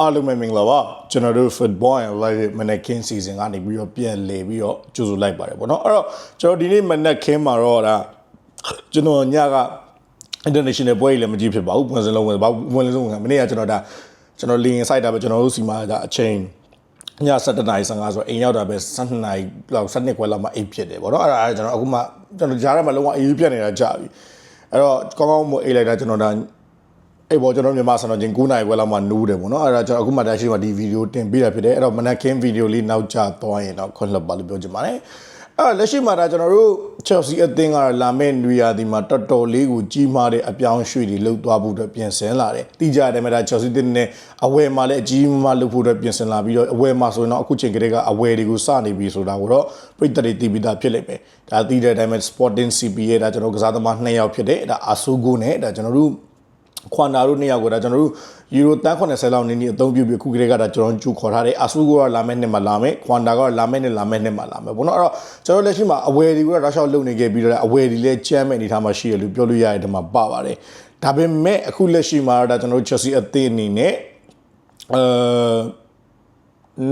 အားလုံးပဲမင်္ဂလာပါကျွန်တော်တို့ football and live mannequin season ကနေပြီးတော့ပြန်လည်ပြီးတော့ကြိုဆိုလိုက်ပါတယ်ပေါ့နော်အဲ့တော့ကျွန်တော်ဒီနေ့ mannequin မှာတော့ဒါကျွန်တော်ညက international ပွဲကြီးလည်းမကြည့်ဖြစ်ပါဘူးဝင်စလုံးဝင်ဘာဝင်စလုံးဝင်မနေ့ကကျွန်တော်ဒါကျွန်တော် link site တာပဲကျွန်တော်တို့စီမှာဒါအချိန်ည7:55ဆိုတော့အိမ်ရောက်တာပဲ7:00နာရီလောက်7:00ခွဲလောက်မှအိပ်ဖြစ်တယ်ပေါ့နော်အဲ့ဒါကျွန်တော်အခုမှကျွန်တော်ကြားထဲမှာလုံးဝအေးပြတ်နေတာကြာပြီအဲ့တော့ကောင်းကောင်းမအိပ်လိုက်တာကျွန်တော်ဒါ အဲ့ပေါ်ကျွန်တော်မြန်မာစံတော်ချင်း9နိုင်ခွဲလောက်မှနိုးတယ်ပေါ့နော်အဲ့ဒါကျွန်တော်အခုမှတည်းရှိမှဒီဗီဒီယိုတင်ပေးတာဖြစ်တယ်အဲ့တော့မနက်ခင်းဗီဒီယိုလေးနောက်ကျသွားရင်တော့ခွင့်လွှတ်ပါလို့ပြောချင်ပါတယ်အဲ့လက်ရှိမှာဒါကျွန်တော်တို့ Chelsea အသင်းကလာမယ့်နွေရာသီမှာတော်တော်လေးကိုကြီးမားတဲ့အပြောင်းအရွှေ့တွေလုပ်သွားဖို့အတွက်ပြင်ဆင်လာတယ်။တိကျတယ်မှာဒါ Chelsea တင်းနဲ့အဝယ်မှာလည်းအကြီးမားလုပ်ဖို့အတွက်ပြင်ဆင်လာပြီးတော့အဝယ်မှာဆိုရင်တော့အခုချိန်ကလေးကအဝယ်တွေကိုစနေပြီဆိုတာကိုတော့ပြည်သက်တွေတည်ပြီးသားဖြစ်လိမ့်မယ်။ဒါသိတဲ့အတိုင်းပဲ Sporting CP ရဲ့ဒါကျွန်တော်ကစားသမား2ယောက်ဖြစ်တယ်။ဒါအာဆူဂိုနဲ့ဒါကျွန်တော်တို့ ခွန်နာတို့နှစ်ယောက်ကိုဒါကျွန်တော်တို့ယူရိုတန်း80လောက်နေနေအသုံးပြုပြီးခုကလေးကဒါကျွန်တော်ကျူခေါ်ထားတယ်အာဆူကိုကလာမယ့်နှစ်မှာလာမယ်ခွန်နာကလာမယ့်နှစ်လာမယ့်နှစ်မှာလာမယ်ဘုံတော့အဲ့တော့ကျွန်တော်လက်ရှိမှာအဝယ်တွေကိုတော့ရှောက်လုပ်နေခဲ့ပြီးတော့အဝယ်တွေလည်းကျမ်းမဲ့အနေထားမှာရှိရလို့ပြောလို့ရတဲ့ဒီမှာပါပါတယ်ဒါပေမဲ့အခုလက်ရှိမှာတော့ဒါကျွန်တော်တို့ Chelsea အသင်းအနေနဲ့အဲ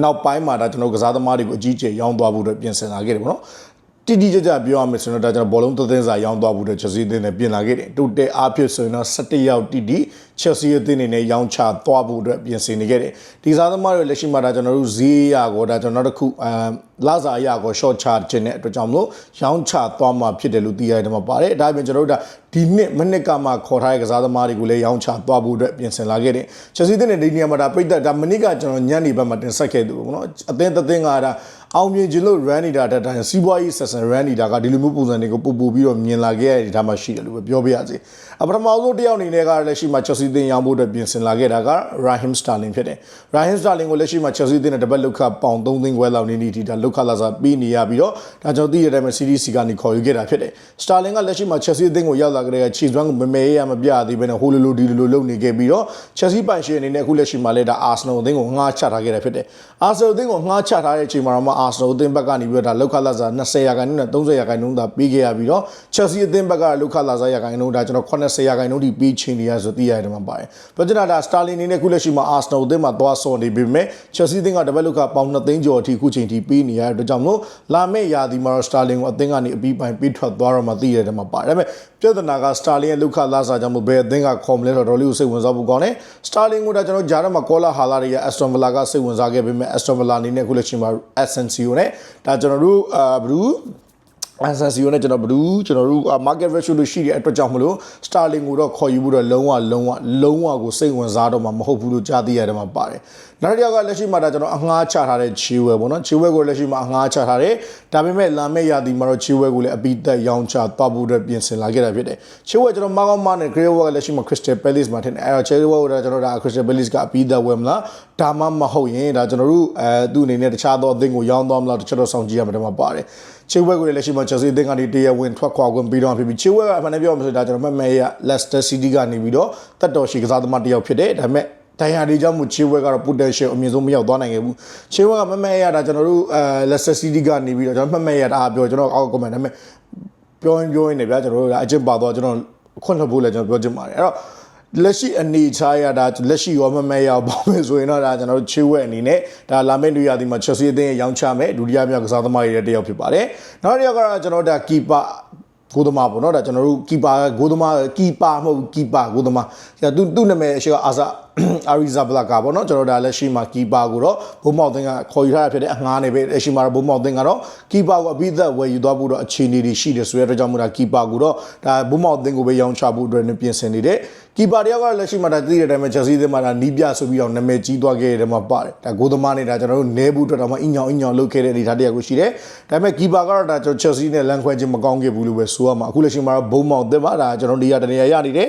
နောက်ပိုင်းမှာဒါကျွန်တော်ကစားသမားတွေကိုအကြီးအကျယ်ရောင်းသွားဖို့အတွက်ပြင်ဆင်လာခဲ့တယ်ပေါ့နော် တိတိကျကျပြောရမယ်ဆိုတော့ဒါကျွန်တော်ဘောလုံးသသင်းစာရောင်းသွားဖို့အတွက် Chelsea အသင်းနဲ့ပြင်လာခဲ့တယ်တိုတယ်အားဖြင့်ဆိုရင်တော့17ရောက်တိတိ Chelsea အသင်းနေနဲ့ရောင်းချသွားဖို့အတွက်ပြင်ဆင်နေခဲ့တယ်ဒီစားသမားတွေလက်ရှိမှာဒါကျွန်တော်တို့ဈေးရကောဒါကျွန်တော်တို့ခုအမ်လာစာရကော short chart ခြင်းတဲ့အတွက်ကြောင့်မလို့ရောင်းချသွားမှာဖြစ်တယ်လို့သိရတယ်မှာပါတယ်ဒါပြင်ကျွန်တော်တို့ဒါဒီနှစ်မနစ်ကမှခေါ်ထားတဲ့ကစားသမားတွေကိုလည်းရောင်းချသွားဖို့အတွက်ပြင်ဆင်လာခဲ့တယ် Chelsea အသင်းနဲ့ဒီနေရာမှာဒါပြိတက်ဒါမနစ်ကကျွန်တော်ညနေဘက်မှာတင်ဆက်ခဲ့သူပေါ့နော်အသင်းသသင်းကဒါအောင်မြင်ခြင်းလို့ run နေတာတက်တိုင်းစီးပွားရေးဆက်ဆံ run နေတာကဒီလိုမျိုးပုံစံတွေကိုပူပူပြီးတော့မြင်လာခဲ့ရတဲ့ဒါမှရှိတယ်လို့ပဲပြောပြရစီအပထမဆုံးတယောက်အနေနဲ့ကလက်ရှိမှာ Chelsea သင်းရောင်းဖို့အတွက်ပြင်ဆင်လာခဲ့တာက Raheem Sterling ဖြစ်တယ် Raheem Sterling ကိုလက်ရှိမှာ Chelsea သင်းနဲ့တပတ်လောက်ခပေါင်3သိန်းခွဲလောက်နေနေဒီဒါလောက်ခလာစားပြီးနေရပြီးတော့ဒါကြောင့်သိရတဲ့အတိုင်း CDC ကနေခေါ်ယူခဲ့တာဖြစ်တယ် Sterling ကလက်ရှိမှာ Chelsea သင်းကိုရောက်လာကြတဲ့ခြေစွမ်းကိုမမဲရမပြသေးဘဲနဲ့ဟိုလိုလိုဒီလိုလိုလုပ်နေခဲ့ပြီးတော့ Chelsea ပိုင်ရှင်အနေနဲ့အခုလက်ရှိမှာလည်းဒါ Arsenal အသင်းကိုငှားချထားခဲ့တာဖြစ်တယ် Arsenal အသင်းကိုငှားချထားတဲ့အချိန်မှာတော့မှ Arsenal အသင်းဘက်ကနေပြီးတော့ဒါလောက်ခလာစား20ရာခိုင်နှုန်းနဲ့30ရာခိုင်နှုန်းသာပေးခဲ့ရပြီးတော့ Chelsea အသင်းဘက်ကလောက်ခလာစားရာခိုင်နှုန်းဒါကျွန်တော်80ရာခိုင်နှုန်းထိပေးချင်နေရဆိုသိရတယ်မှာပါတယ်။ပြောချင်တာဒါ Sterling အနေနဲ့ခုလက်ရှိမှာ Arsenal အသင်းမှာသွားဆော်နေပေမဲ့ Chelsea အသင်းကတပတ်လောက်ကပေါင်2သိန်းကျော်အထိခုချိန်ထိပေးနေရတဲ့အတွက်ကြောင့်မို့လာမယ့်ရာသီမှာတော့ Sterling ကိုအသင်းကနေအပြီးပိုင်းပေးထွက်သွားတော့မှသိရတယ်မှာပါတယ်။ဒါပေမဲ့ပြဿနာက Sterling ရဲ့လောက်ခလာစားကြောင့်မို့ဘယ်အသင်းကခေါ်မလဲတော့တော်လေးကိုစိတ်ဝင်စားဖို့ကောင်းတယ်။ Sterling ကိုဒါကျွန်တော်ဂျာရမှာကောလာဟာလာတွေက Aston Villa ကစိတ်ဝင်စားခဲ့ပေမဲ့ Aston Villa အနေနဲ့ခုလက်ရှိမှာ Asensio နဲ့ဒါကျွန်တော်တို့အာဘလူး Asensio နဲ့ကျွန်တော်ဘလူးကျွန်တော်တို့ market ratio လို့ရှိတဲ့အတွက်ကြောင့်မလို့ Starling ကိုတော့ခေါ်ယူဖို့တော့လုံးဝလုံးဝလုံးဝကိုစိတ်ဝင်စားတော့မှာမဟုတ်ဘူးလို့ကြားသိရတယ်မှာပါတယ်။နောက်တစ်ယောက်ကလက်ရှိမှာဒါကျွန်တော်အငှားချထားတဲ့ချီဝဲပေါ့နော်ချီဝဲကိုလက်ရှိမှာအငှားချထားတယ်။ဒါပေမဲ့လာမယ့်ရာသီမှာတော့ချီဝဲကိုလည်းအပိသက်ရောင်းချသွားဖို့အတွက်ပြင်ဆင်လာခဲ့တာဖြစ်တယ်။ချီဝဲကျွန်တော်မကောင်းမနဲ့ Grey Wall ကလက်ရှိမှာ Crystal Palace မှာထင်တယ်။အဲ့တော့ Chelsea ကိုတော့ကျွန်တော်ဒါ Crystal Palace ကအပိသက်ဝယ်မလား။ ဒါမှမဟုတ်ရင်ဒါကျွန်တော်တို့အဲသူ့အနေနဲ့တခြားသောအသင်းကိုရောင်းသွားမလားတချို့တော့ဆောင်ကြည့်ရမှာတမပါတယ်။ချီဝဲကိုလည်းလက်ရှိမှာ Chelsea အသင်းကနေတရားဝင်ထွက်ခွာခွင့်ပြီးတော့ဖြစ်ပြီးချီဝဲကအမှန်တကယ်ပြောမှဆိုဒါကျွန်တော်မှတ်မဲ့ရ Leicester City ကနေပြီးတော့တက်တော်ရှိကစားသမားတစ်ယောက်ဖြစ်တယ်ဒါပေမဲ့တန်ရာဒီကြောင့်မချေဝဲကတော့ potential အမြင့်ဆုံးမရောက်သွားနိုင်ခဲ့ဘူးချေဝဲကမမဲရတာကျွန်တော်တို့အဲ Leicester City ကနေပြီးတော့ကျွန်တော်မှတ်မဲရတာပြောကျွန်တော်အောက် comment ဒါပေမဲ့ပြောရင်ပြောရင်လည်းဗျာကျွန်တော်တို့ကအကျင့်ပါတော့ကျွန်တော်ခွင့်လွှတ်ဖို့လည်းကျွန်တော်ပြောချင်ပါတယ်အဲ့တော့ လက်ရှိအနေချာရတာလက်ရှိရောမမဲရပေါ့မယ်ဆိုရင်တော့ဒါကျွန်တော်တို့ချေဝဲအနေနဲ့ဒါလာမယ့်လူရသည်မှာ Chelsea အသင်းရဲ့ရောင်းချမယ်ဒုတိယမြောက်ကစားသမားတွေတယောက်ဖြစ်ပါတယ်နောက်တစ်ယောက်ကတော့ကျွန်တော်ဒါ keeper ဂိုးသမားပေါ့နော်ဒါကျွန်တော်တို့ကီပါဂိုးသမားကီပါမဟုတ်ကီပါဂိုးသမားသူသူ့နာမည်အရှိကအာဇာအာရီဇာဘလာကာပေါ့နော်ကျွန်တော်ဒါလက်ရှိမှာကီပါကိုတော့ဘုံမောက်သင်းကခေါ်ယူထားတာဖြစ်တဲ့အငှားနေပဲလက်ရှိမှာတော့ဘုံမောက်သင်းကတော့ကီပါကိုအပြီးသက်ဝယ်ယူသွားဖို့တော့အခြေအနေတွေရှိတယ်ဆိုတဲ့အတွက်ကြောင့်မို့ဒါကီပါကိုတော့ဒါဘုံမောက်သင်းကိုပဲရောင်းချဖို့အတွက်ပြင်ဆင်နေတယ် ကီပါတယောက်ကလက်ရှိမှာဒါသိတဲ့အတိုင်းပဲချက်စီးသင်းမှာဒါနီးပြဆိုပြီးတော့နာမည်ကြီးသွားခဲ့တဲ့မှာပါတယ်ဒါဂိုးသမားနေတာကျွန်တော်တို့နဲဘူးအတွက်တော့မှအင်ညောင်အင်ညောင်လုပ်ခဲ့တဲ့အနေထားတယောက်ကိုရှိတယ်ဒါပေမဲ့ကီပါကတော့ဒါကျွန်တော်ချက်စီးနဲ့လန်ခွဲခြင်းမကောင်းခဲ့ဘူးလို့ပဲဆိုရမှာအခုလက်ရှိမှာတော့ဘုံမောက်သင်းမှာဒါကျွန်တော်ဒီရတနေရရနေတယ်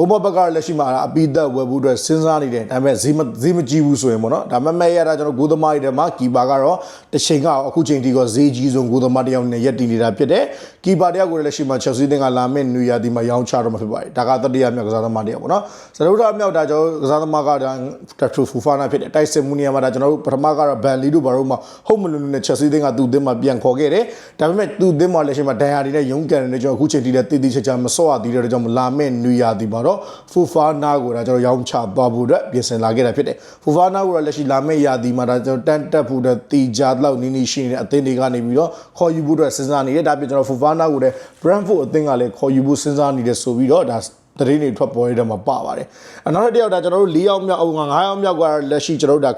ဘုံမောက်ဘက်ကလက်ရှိမှာအပိသက်ဝယ်ဖို့အတွက်စဉ်းစားနေတယ်ဒါပေမဲ့ဈေးမဈေးမကြီးဘူးဆိုရင်ပေါ့နော်ဒါမဲ့မဲ့ရတာကျွန်တော်ဂိုးသမားတွေထဲမှာကီပါကတော့တစ်ချိန်ကအခုချိန်ထိကဈေးကြီးဆုံးဂိုးသမားတစ်ယောက်နဲ့ရက်တည်နေတာဖြစ်တယ်ကီပါတယောက်ကိုလက်ရှိမှာချက်စီးသင်းကလာမဲ့နွေရာသီမှာရောင်းချတော့မှာဖြစ်ပါတယ်ဒါကတတိယမြောက်ကစားသမားတယောက်ပေါ့နော်စရုဒ္ဓမြောက်ဒါကျွန်တော်ကစားသမားကဒါတက်ထရူဖူဖာနာဖြစ်တယ်တိုက်စစ်မူနီယာမှာဒါကျွန်တော်တို့ပထမကတော့ဘန်လီတို့ဘာလို့မှဟုတ်မလို့နဲ့ချက်စီးသင်းကသူ့သင်းမှာပြန်ခေါ်ခဲ့တယ်ဒါပေမဲ့သူ့သင်းမှာလက်ရှိမှာဒန်ယာဒီနဲ့ရုံးကန်နေကျွန်တော်အခုချိန်ထိလည်းတည်တည်ချာချာမစော့ရသေးတဲ့ကြောင့်လာမဲ့နွေရာသီမှာတော့တော့ဖူဖာနာကိုဒါကျွန်တော်ရောင်းချသွားဖို့အတွက်ပြင်ဆင်လာခဲ့တာဖြစ်တယ်ဖူဖာနာကိုတော့လက်ရှိလာမယ့်ရာသီမှာဒါကျွန်တော်တန်တက်ဖို့အတွက်တီဂျာလောက်နီးနီးရှိနေတဲ့အသင်းတွေကနေပြီးတော့ခေါ်ယူဖို့အတွက်စဉ်းစားနေတယ်ဒါပြင်ကျွန်တော်ဖူဖာနာကိုလည်း Brentford အသင်းကလည်းခေါ်ယူဖို့စဉ်းစားနေတယ်ဆိုပြီးတော့ဒါတရင်တွေထွက်ပေါ်ရတဲ့မှာပါပါတယ်အနောက်တစ်ယောက်ဒါကျွန်တော်တို့၄ယောက်မြောက်အောင်၅ယောက်မြောက်ကလက်ရှိကျွန်တော်တို့ဒါ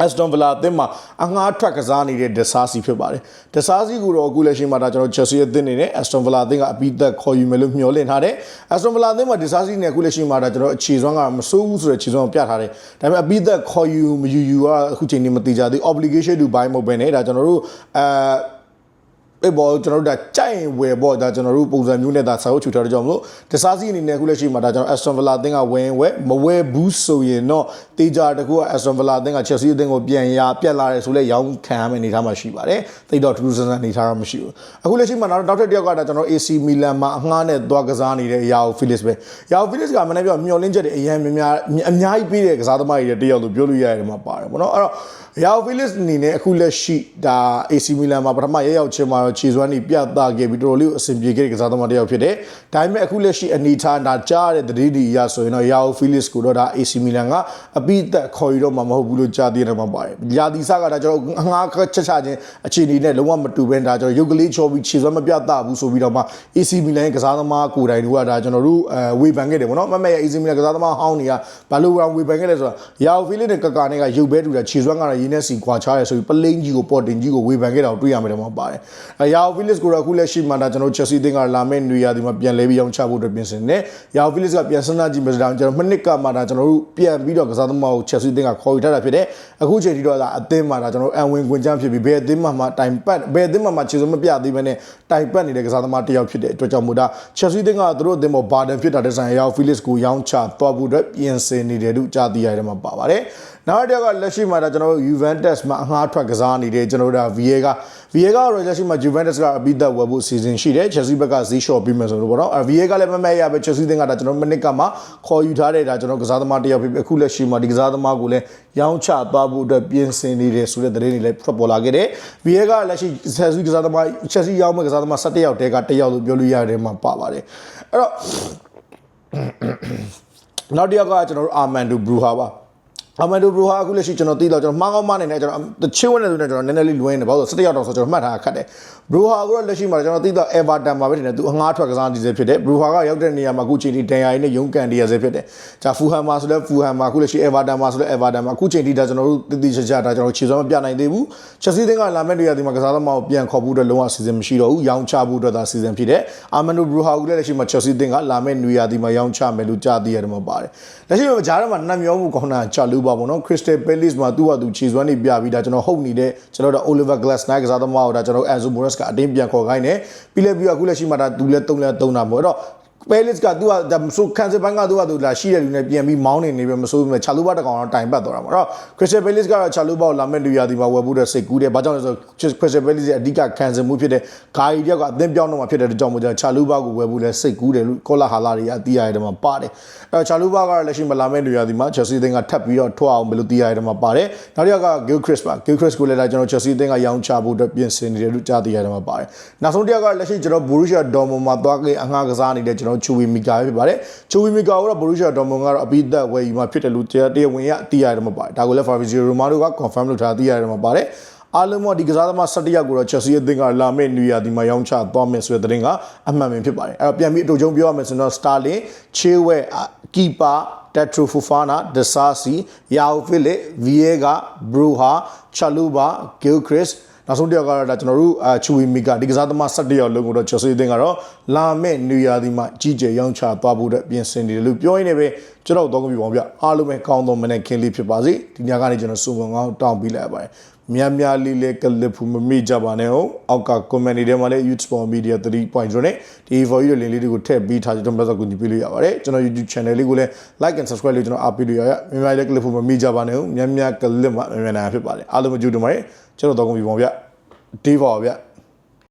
အက်စတွန်ဗလာအသင်းမှာအငှားထွက်ကစားနေတဲ့ဒဆာစီဖြစ်ပါတယ်။ဒဆာစီကိုတော့အခုလက်ရှိမှာဒါကျွန်တော်ချက်စီအသင်းနေနဲ့အက်စတွန်ဗလာအသင်းကအပိသက်ခေါ်ယူမယ်လို့မျှော်လင့်ထားတယ်။အက်စတွန်ဗလာအသင်းမှာဒဆာစီနဲ့အခုလက်ရှိမှာဒါကျွန်တော်အခြေစွမ်းကမစိုးဘူးဆိုတဲ့ခြေစွမ်းကိုပြထားတယ်။ဒါပေမဲ့အပိသက်ခေါ်ယူမယူယူကအခုချိန်နေမသိကြသေး obligation to buy မဟုတ်ဘဲနဲ့ဒါကျွန်တော်တို့အဲ အဲ့ပေါ်ကျွန်တော်တို့ဒါကြိုက်ရင်ဝယ်ပေါ့ဒါကျွန်တော်တို့ပုံစံမျိုးနဲ့ဒါစာအုပ်ချူထားတဲ့ကြောင့်မလို့တစားစီအနေနဲ့အခုလက်ရှိမှာဒါကျွန်တော် Aston Villa အသင်းကဝယ်ရင်ဝယ်မဝယ်ဘူးဆိုရင်တော့တေးကြတကူက Aston Villa အသင်းက Chelsea အသင်းကိုပြန်ရပြက်လာတယ်ဆိုလဲရောင်းခံရမယ့်အနေအထားမှာရှိပါတယ်တိတ်တော့ထူးထူးဆန်းဆန်းအနေအထားတော့မရှိဘူးအခုလက်ရှိမှာနောက်နောက်ထပ်တစ်ယောက်ကဒါကျွန်တော် AC Milan မှာအငှားနဲ့သွားကစားနေတဲ့ရာအို Felix ပဲရာအို Felix ကမနေ့ပြောမျောလင်းချက်တွေအရင်များများအများကြီးပေးတဲ့ကစားသမားတွေတယောက်လို့ပြောလို့ရတယ်မှာပါတယ်ဗောနော်အဲ့တော့ရာအို Felix အနေနဲ့အခုလက်ရှိဒါ AC Milan မှာပထမရရောက်ချင်းမှာတော့ခြေစွမ်းနေပြသခဲ့ပြီးတော်တော်လေးအဆင်ပြေခဲ့တဲ့ကစားသမားတစ်ယောက်ဖြစ်တယ်။ဒါပေမဲ့အခုလက်ရှိအနေထားဒါကြားတဲ့သတင်းဒီအရဆိုရင်တော့ Yao Felix ကိုတော့ဒါ AC Milan ကအပိသက်ခေါ်ရတော့မှမဟုတ်ဘူးလို့ကြားသိရတယ်မှာပါတယ်။ယာဒီဆာကဒါကျွန်တော်အငှားချက်ချခြင်းအခြေအနေနဲ့လုံးဝမတူဘဲဒါကျွန်တော်ရုပ်ကလေးချောပြီးခြေစွမ်းမပြသဘူးဆိုပြီးတော့မှ AC Milan ရဲ့ကစားသမားကိုယ်တိုင်တို့ကဒါကျွန်တော်တို့အဲဝေဖန်ခဲ့တယ်ဗောနော်။မမရဲ့ AC Milan ကစားသမားဟောင်းတွေကဘာလို့ဝေဖန်ခဲ့လဲဆိုတော့ Yao Felix နဲ့ကကာနဲ့ကရုပ်ပဲတူတာခြေစွမ်းကတော့ရင်းနဲ့စီခွာချရဲဆိုပြီးပလိန်ကြီးကိုပေါ်တင်ကြီးကိုဝေဖန်ခဲ့တာကိုတွေ့ရမယ်တော့မှာပါတယ်။အဲ Yao Felix ကိုတော့အခုလက်ရှိမှာဒါကျွန်တော် Chelsea အသင်းကလာမယ့်နေရာဒီမှာပြန်လဲပြီးရောင်းချဖို့အတွက်ပြင်ဆင်နေ။ Yao Felix ကပြန်စမ်းကြည့်မယ်ဆိုတော့ကျွန်တော်မနစ်ကမှဒါကျွန်တော်တို့ပြန်ပြီးတော့ကစားသမားကို Chelsea အသင်းကခေါ်ယူထားတာဖြစ်တယ်။အခုချိန်ထိတော့ဒါအသင်းမှာဒါကျွန်တော်အန်ဝင်ခွင်ချမ်းဖြစ်ပြီးဘယ်အသင်းမှာမှတိုင်ပတ်ဘယ်အသင်းမှာမှခြေစုံမပြသေးဘဲနဲ့တိုင်ပတ်နေတဲ့ကစားသမားတစ်ယောက်ဖြစ်တဲ့အတွက်ကြောင့်မို့ဒါ Chelsea အသင်းကသူတို့အသင်းပေါ်ဘာဒန်ဖြစ်တာတဲ့ဆိုင် Yao Felix ကိုရောင်းချသွားဖို့အတွက်ပြင်ဆင်နေတယ်လို့ကြားသိရတယ်မှာပါပါတယ်။နောက်တစ်ယောက်ကလက်ရှိမှာဒါကျွန်တော်တို့ Juventus မှာအငှားထွက်ကစားနေတဲ့ကျွန်တော်တို့ဒါ Viega Viega ကတော့လက်ရှိမှာ Juventus ကအပြီးသက်ဝယ်ဖို့စီစဉ်ရှိတယ် Chelsea ဘက်ကဈေးလျှော့ပြီးမယ်ဆိုတော့ဗောနော်အဲ Viega လည်းမမဲ့ရပဲ Chelsea တင်ကဒါကျွန်တော်မနစ်ကမှခေါ်ယူထားတဲ့ဒါကျွန်တော်ကစားသမားတစ်ယောက်ဖြစ်ပြီးအခုလက်ရှိမှာဒီကစားသမားကိုလည်းရောင်းချသွားဖို့အတွက်ပြင်ဆင်နေတယ်ဆိုတဲ့သတင်းတွေလည်းထွက်ပေါ်လာခဲ့တယ် Viega ကလက်ရှိ Chelsea ကစားသမား Chelsea ရောင်းမဲ့ကစားသမား17ယောက်တဲကတစ်ယောက်လို့ပြောလို့ရတယ်မှာပါပါတယ်အဲ့တော့နောက်တစ်ယောက်ကကျွန်တော်တို့အာမန်ဒူဘရူဟာပါ အမန်ဒိုဘရူဟာအခုလက်ရှိကျွန်တော်သိတော့ကျွန်တော်မှားကောင်းမှနေနေကျွန်တော်တချင်းဝင်နေဆိုနေကျွန်တော်နည်းနည်းလေးလွှဲနေဘာလို့17ရောက်တော့ဆိုကျွန်တော်မှတ်ထားခတ်တယ်ဘရူဟာကလက်ရှိမှာကျွန်တော်သိတော့ Everton မှာပဲတင်တယ်သူအငှားထွက်ကစားနေစေဖြစ်တယ်ဘရူဟာကရောက်တဲ့နေရာမှာအခုချိန်ထိဒန်ယာရီနဲ့ရုန်းကန်နေရစေဖြစ်တယ်ဂျာဖူဟန်မှာဆိုလဲဖူဟန်မှာအခုလက်ရှိ Everton မှာဆိုလဲ Everton မှာအခုချိန်ထိဒါကျွန်တော်တို့တည်တည်ချာချာဒါကျွန်တော်ခြေစွမ်းမပြနိုင်သေးဘူးချက်စီးသင်းကလာမယ့်နေရာဒီမှာကစားသမားကိုပြန်ခေါ်ဖို့အတွက်လုံးဝစီစဉ်မရှိတော့ဘူးရောင်းချဖို့အတွက်သာစီစဉ်ဖြစ်တယ်အာမန်ဒိုဘရူဟာကလည်းလက်ရှိမှာချက်စီးသင်းကလာမယ့်နေရာဒီမှာရောင်းချမယ်လို့ကြားသိရတယ်မှာပါတယ်လက်ရှိမှာဂျားထဲမှာနှမျောမှုကောင်းတာချလူပါပေါ့နော် Crystal Palace မှာသူ့ဟာသူခြေစွမ်းနေပြပြီးဒါကျွန်တော်ဟုတ်နေတဲ့ကျွန်တော်တို့ Oliver Glasner ကစားသမားကိုဒါကျွန်တော် Enzo Morales ကအတင်းပြန်ခေါ်ခိုင်းတယ်ပြီးလဲပြီးအခုလက်ရှိမှာဒါသူလဲတုံးလဲတုံးတာပေါ့အဲ့တော့ ပဲလစ်ကသူကဒါဆိုကန်ဆယ်ဘန်ကသူကသူလာရှိတဲ့လူနဲ့ပြန်ပြီးမောင်းနေနေပဲမဆိုးဘူးချာလူဘတကောင်တော့တိုင်ပတ်သွားတာပေါ့အဲ့တော့ခရစ်စတယ်ဘဲလစ်ကတော့ချာလူဘကိုလာမဲ့လူရာဒီမှာဝယ်ဖို့တဲ့စိတ်ကူးတယ်ဘာကြောင့်လဲဆိုခရစ်စတယ်ဘဲလစ်ရဲ့အဓိကကန်ဆယ်မှုဖြစ်တဲ့ဂါရီတယောက်ကအသင်းပြောင်းတော့မှဖြစ်တဲ့ကြောင့်မို့ချာလူဘကိုဝယ်ဖို့လဲစိတ်ကူးတယ်လို့ကောလာဟာလာတွေအတီးရတယ်မှာပါတယ်အဲ့ချာလူဘကတော့လက်ရှိမလာမဲ့လူရာဒီမှာချက်စီအသင်းကထပ်ပြီးတော့ထွက်အောင်ဘယ်လိုတီးရတယ်မှာပါတယ်နောက်တစ်ယောက်ကဂီလ်ခရစ်ပါဂီလ်ခရစ်ကိုလည်းဒါကျွန်တော်ချက်စီအသင်းကရောင်းချဖို့အတွက်ပြင်ဆင်နေတယ်လို့ကြားသိရတယ်မှာပါတယ်နောက်ဆုံးတစ်ယောက်ကလက်ရှိကျွန်တော်ဘူရူရှာဒေါ်မွန်မှာသွားခဲ့အငှားကစားနေတဲ့ကျွန်တော်ချူဝီမီကာပဲဖြစ်ပါတယ်ချူဝီမီကာကတော့ဘူရူရှာဒေါ်မွန်ကတော့အပိသက်ဝယ်ယူမှာဖြစ်တယ်လို့တရားဝင်ရတီးရတယ်မှာပါတယ်ဒါကိုလည်း Fabrizio Romano က confirm လုပ်ထားတီးရတယ်မှာပါတယ်အားလုံးကဒီကစားသမား17ယောက်ကိုတော့ Chelsea အသင်းကလာမယ့်နေရာဒီမှာရောင်းချသွားမယ်ဆိုတဲ့သတင်းကအမှန်ပင်ဖြစ်ပါတယ်အဲ့တော့ပြန်ပြီးအတူချုံပြောရမယ်ဆိုတော့ Starling, Chilwell, Keeper တက်ထရူဖူဖာနာဒဆာ စီယာအိုဖီလစ်ဗီယေဂါဘရူဟာချာလူဘာဂီလ်ခရစ်နောက်ဆုံးတစ်ယောက်ကတော့ဒါကျွန်တော်တို့အချူဝီမီကဒီကစားသမား၁၁ယောက်လုံးကိုတော့ချယ်ဆီအသင်းကတော့လာမယ့်နေရာဒီမှာကြီးကျယ်ရောင်းချသွားဖို့အတွက်ပြင်ဆင်နေတယ်လို့ပြောရင်းနဲ့ပဲကျွန်တော်တော့ကြည့်ပါဦးဗျအားလုံးပဲကောင်းသောမနေ့ခင်းလေးဖြစ်ပါစေဒီညကနေကျွန်တော်စုံကောင်းတောင်းပေးလိုက်ပါတယ်များများလေးလေးကလစ်ဖူမမိကြပါနဲ့ဟုတ်အောက်က comment တွေထဲမှာလည်း YouTube Sport Media 3.0နဲ့ဒီ for you လင်းလေးတွေကိုထည့်ပြီးထားကြတော့မသက်ကူညီပေးလို့ရပါတယ်ကျွန်တော် YouTube channel လေးကိုလည်း like and subscribe လေးကျွန်တော်အားပေးလို့ရရများများလေးကလစ်ဖူမမိကြပါနဲ့ဟုတ်များများကလစ်မှာများများနာဖြစ်ပါတယ်အားလုံးမကြည့်တော့မှာ ကျွန်တော်တော့ကုန်ပြီပေါ့ဗျတေးပါဗျ